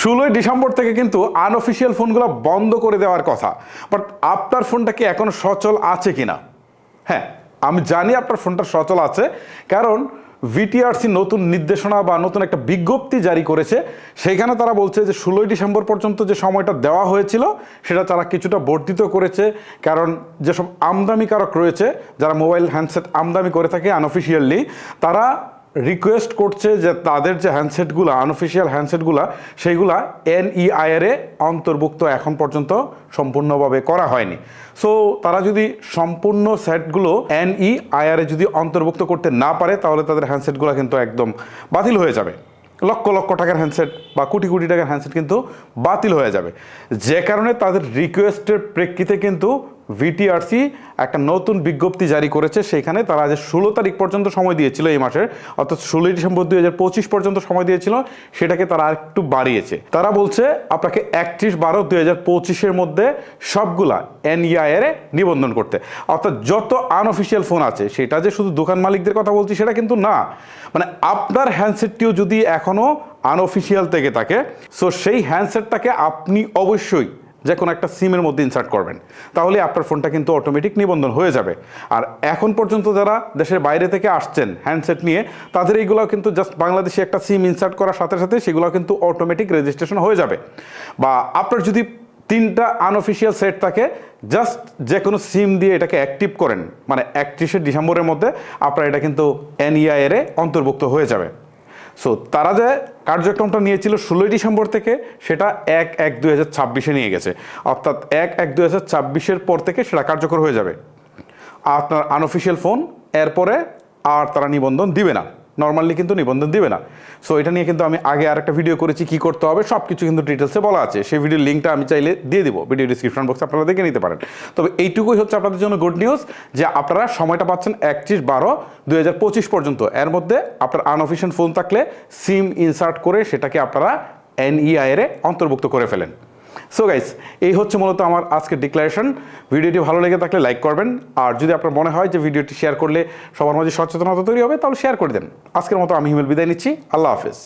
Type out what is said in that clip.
ষোলোই ডিসেম্বর থেকে কিন্তু আনঅফিসিয়াল ফোনগুলো বন্ধ করে দেওয়ার কথা। বাট আপনার ফোনটা কি এখনও সচল আছে কি না হ্যাঁ আমি জানি আপনার ফোনটা সচল আছে, কারণ ভিটিআরসি নতুন নির্দেশনা বা নতুন একটা বিজ্ঞপ্তি জারি করেছে। সেইখানে তারা বলছে যে ষোলোই ডিসেম্বর পর্যন্ত যে সময়টা দেওয়া হয়েছিল, সেটা তারা কিছুটা বর্ধিত করেছে। কারণ যেসব আমদানিকারক রয়েছে, যারা মোবাইল হ্যান্ডসেট আমদানি করে থাকে আনঅফিসিয়ালি তারা রিকোয়েস্ট করছে যে তাদের যে হ্যান্ডসেটগুলো আনঅফিসিয়াল হ্যান্ডসেটগুলো সেইগুলা এনইআইআর এ অন্তর্ভুক্ত এখন পর্যন্ত সম্পূর্ণভাবে করা হয়নি। সো তারা যদি সম্পূর্ণ সেটগুলো এনইআইআর এ যদি অন্তর্ভুক্ত করতে না পারে, তাহলে তাদের হ্যান্ডসেটগুলো কিন্তু একদম বাতিল হয়ে যাবে। লক্ষ লক্ষ টাকার হ্যান্ডসেট বা কোটি কোটি টাকার হ্যান্ডসেট কিন্তু বাতিল হয়ে যাবে। যে কারণে তাদের রিকোয়েস্টের প্রেক্ষিতে কিন্তু ভিটিআরসি একটা নতুন বিজ্ঞপ্তি জারি করেছে। সেখানে তারা যে ষোলো তারিখ পর্যন্ত সময় দিয়েছিল এই মাসের, অর্থাৎ ষোলোই ডিসেম্বর দুই হাজার পঁচিশ পর্যন্ত সময় দিয়েছিল, সেটাকে তারা আরেকটু বাড়িয়েছে। তারা বলছে, আপনাকে একত্রিশ বারো দুই হাজার পঁচিশের মধ্যে সবগুলা এ নিবন্ধন করতে। অর্থাৎ যত আনঅফিসিয়াল ফোন আছে, সেটা যে শুধু দোকান মালিকদের কথা বলছি, সেটা কিন্তু না। মানে আপনার হ্যান্ডসেটটিও যদি এখনও আনঅফিসিয়াল থেকে থাকে সো সেই হ্যান্ডসেটটাকে আপনি অবশ্যই যে কোনো একটা সিমের মধ্যে ইনসার্ট করবেন। তাহলে আপনার ফোনটা কিন্তু অটোমেটিক নিবন্ধন হয়ে যাবে। আর এখন পর্যন্ত যারা দেশের বাইরে থেকে আসছেন হ্যান্ডসেট নিয়ে, তাদের এইগুলো কিন্তু জাস্ট বাংলাদেশে একটা সিম ইনসার্ট করার সাথে সাথে সেগুলো কিন্তু অটোমেটিক রেজিস্ট্রেশন হয়ে যাবে। বা আপনার যদি তিনটা আনঅফিসিয়াল সেট থাকে জাস্ট যে কোনো সিম দিয়ে এটাকে অ্যাক্টিভ করেন। মানে একত্রিশে ডিসেম্বরের মধ্যে আপনার এটা কিন্তু এনইআইএর অন্তর্ভুক্ত হয়ে যাবে। সো তারা যে কার্যক্রমটা নিয়েছিল ষোলোই ডিসেম্বর থেকে, সেটা এক এক দুই হাজার ছাব্বিশে নিয়ে গেছে। অর্থাৎ এক এক দুই হাজার ছাব্বিশের পর থেকে সেটা কার্যকর হয়ে যাবে। আপনার আনঅফিসিয়াল ফোন এরপরে আর তারা নিবন্ধন দিবে না। নর্মালি কিন্তু নিবন্ধন দিবে না। সো এটা নিয়ে কিন্তু আমি আগে আর একটা ভিডিও করেছি, কি করতে হবে সব কিছু কিন্তু ডিটেলসে বলা আছে। সেই ভিডিওর লিঙ্কটা আমি চাইলে দিয়ে দিব। ভিডিও ডিসক্রিপশন বক্সে আপনারা দেখে নিতে পারেন। তবে এইটুকুই হচ্ছে আপনাদের জন্য গুড নিউজ যে আপনারা সময়টা পাচ্ছেন একত্রিশ বারো দুই পর্যন্ত। এর মধ্যে আপনার আনঅফিসিয়াল ফোন থাকলে সিম ইনসার্ট করে সেটাকে আপনারা এনইআইআর এ অন্তর্ভুক্ত করে ফেলেন। সো গাইস এই হচ্ছে মূলত আমার আজকের ডিক্লারেশন ভিডিওটি ভালো লেগে থাকলে লাইক করবেন। আর যদি আপনার মনে হয় যে ভিডিওটি শেয়ার করলে সবার মাঝে সচেতনতা তৈরি হবে, তাহলে শেয়ার করে দেন। আজকের মতো আমি হিমেল বিদায় নিচ্ছি। আল্লাহ হাফেজ।